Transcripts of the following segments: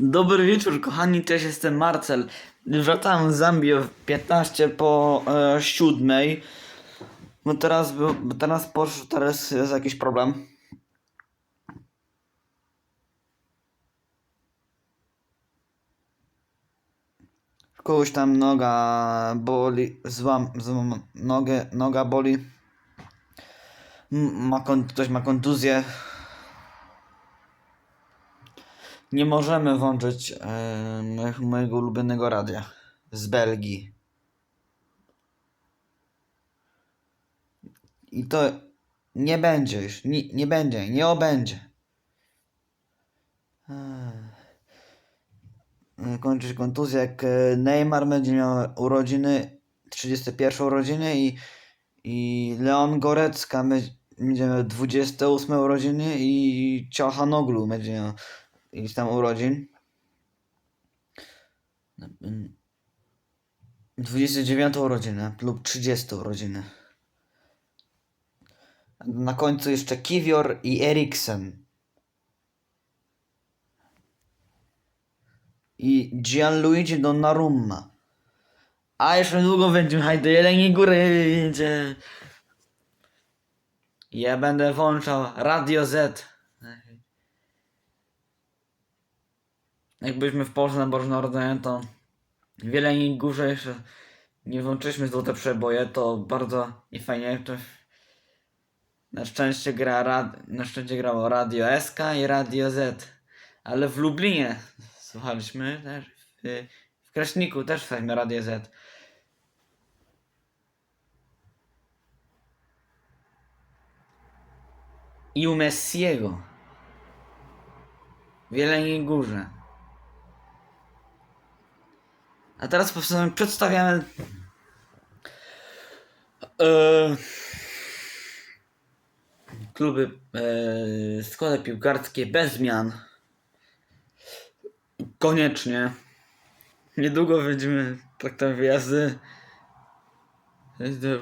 Dobry wieczór, kochani, cześć, jestem Marcel. Wracam z Zambii o 15 po e, 7. Bo teraz, bo teraz poszło, teraz jest jakiś problem. Kogoś tam noga boli, złam, złam nogę, noga boli. Ma ktoś ma kontuzję. Nie możemy włączyć e, mojego ulubionego radia z Belgii. I to nie będzie już, nie, nie będzie, nie obędzie. Ech. Kończy się jak e, Neymar będzie miał urodziny, 31 urodziny i, i Leon Gorecka będzie miał 28 urodziny i Ciochanoglu będzie miał ileś tam urodzin. 29 urodziny lub 30 urodziny. Na końcu jeszcze Kiwior i Eriksen. I Gianluigi Donnarumma. A jeszcze niedługo będzie Hajde Jeleniej Góry. Ja będę włączał Radio Z. Jakbyśmy w Polsce na Boże Narodzenie, to w Jeleniej Górze jeszcze nie włączyliśmy złote przeboje, to bardzo niefajnie. To na szczęście gra rad... na szczęście grało Radio SK i Radio Z. Ale w Lublinie słuchaliśmy też. W, w Kraśniku też słuchaliśmy Radio Z. I u Messiego. W Jeleniej Górze. A teraz po prostu przedstawiamy e, kluby, e, składy piłkarskie bez zmian. Koniecznie. Niedługo będziemy traktować wyjazdy.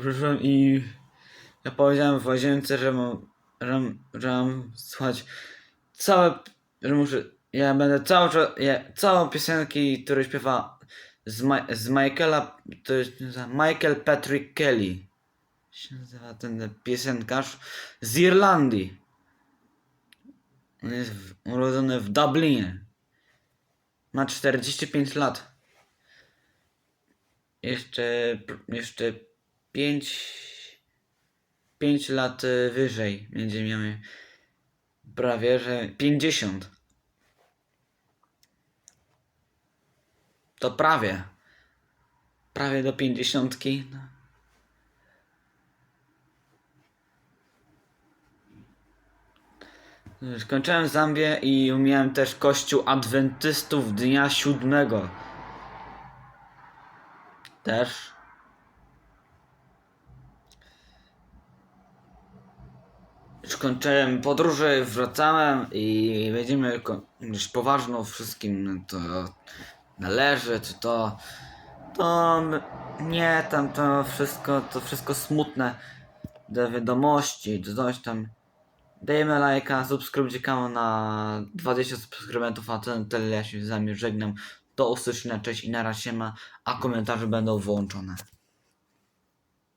Przyszłem i ja powiedziałem w łazience, że mam, że, że mam słuchać całe, że muszę, ja będę cały czas, ja, całą piosenki, które śpiewa z, Ma, z Michaela, to jest Michael Patrick Kelly. się nazywa ten piosenkarz z Irlandii. On jest urodzony w Dublinie. Ma 45 lat. Jeszcze, jeszcze 5, 5 lat y, wyżej będzie miał prawie, że 50. To prawie. Prawie do pięćdziesiątki. No. Skończyłem Zambię i miałem też kościół adwentystów dnia siódmego. Też. Już kończyłem podróże, wracałem i będziemy już poważną wszystkim to należy, czy to to nie tam to wszystko, to wszystko smutne do wiadomości, czy coś tam. Dajemy lajka, subskrybujcie kanał na 20 subskrybentów, a ten tyle ja się z wami żegnam. Do usłyszenia, cześć i na razie ma, a komentarze będą włączone.